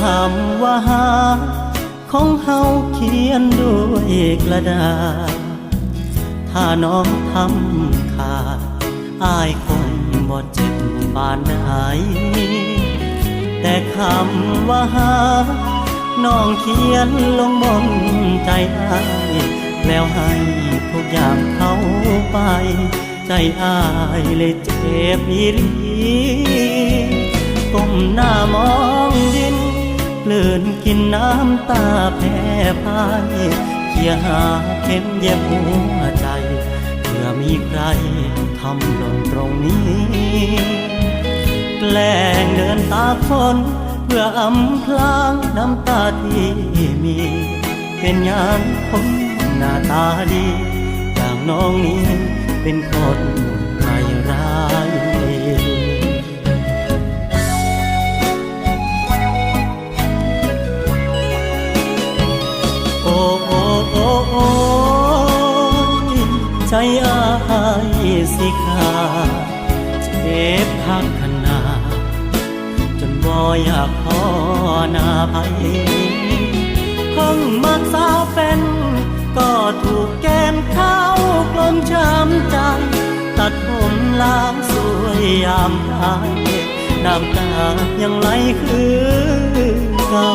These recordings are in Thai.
คำว่าหา ของเฮาเขียนด้วยกระดาษ ถ้าน้องทำขาดอายคงบ่เจ็บบานใดแต่คำว่าหา น้องเขียนลงบนใจอายแล้วให้ทุกอย่างเขาไป ใจอายเลยเจ็บอีหลีก้มหน้ามอง นกินน้ำตาแพ้พายเคียหาเข็มเย็บหัวใจเพื่อมีใครทำหล่นตรงนี้ แกล้งเดินตากฝนเพื่ออำพลางน้ำตาที่มี เป็นอย่างคนหน้าตาดี อย่างน้องนี้เป็นคน อายสิขาดเจ็บพักขนาดจนบ่อยากพอนาไผเพิ่งมักสาวเป็นก็ถูกแกมเข้ากลมช้ำใจ ตัดผมล้างสวยยามตายน้ำตายังไหลคือเก่า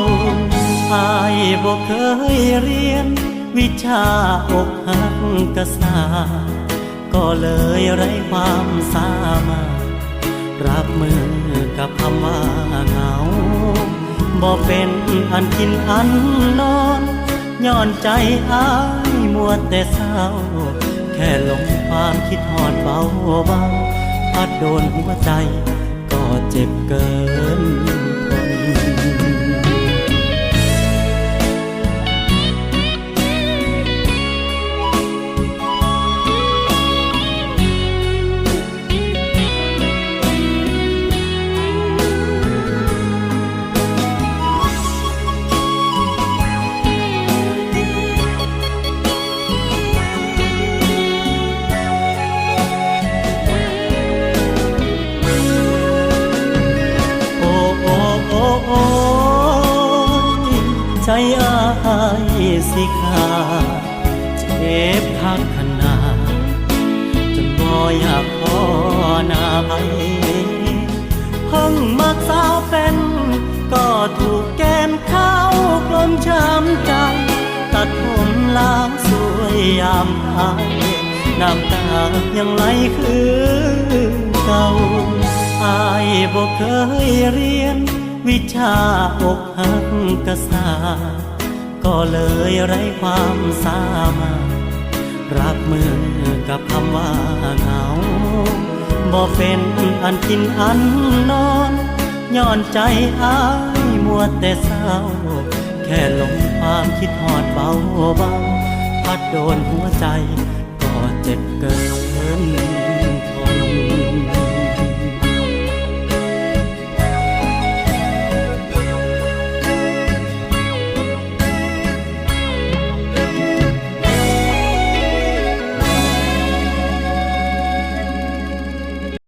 อายบอกเคยเรียน วิชาอกหักกษาก็เลยไร้ความสามารถ รับมือกับคำว่าเหงาบ่เป็นอันกินอันนอนย้อนใจอายมัวแต่เศร้า แค่ลงความคิดหอดเบาเบาพัดโดนหัวใจก็เจ็บเกิน ใจอายสิขาดเจ็บพักขนาดจนบ่อยากพอนาไผเพิ่งมักสาวเป็นก็ถูกแกมเข้ากลมช้ำใจ ตัดผมล้างสวยยามตายน้ำตายังไหลคือเก่าอายบอกเคยเรียน วิชาอกหักกษา ก็เลยไร้ความสามารถรับมือกับคำว่าเหงาบ่เป็นอันกินอันนอนย้อนใจอายมัวแต่เศร้า แค่ลงความคิดหอดเบาเบาพัดโดนหัวใจก็เจ็บเกิน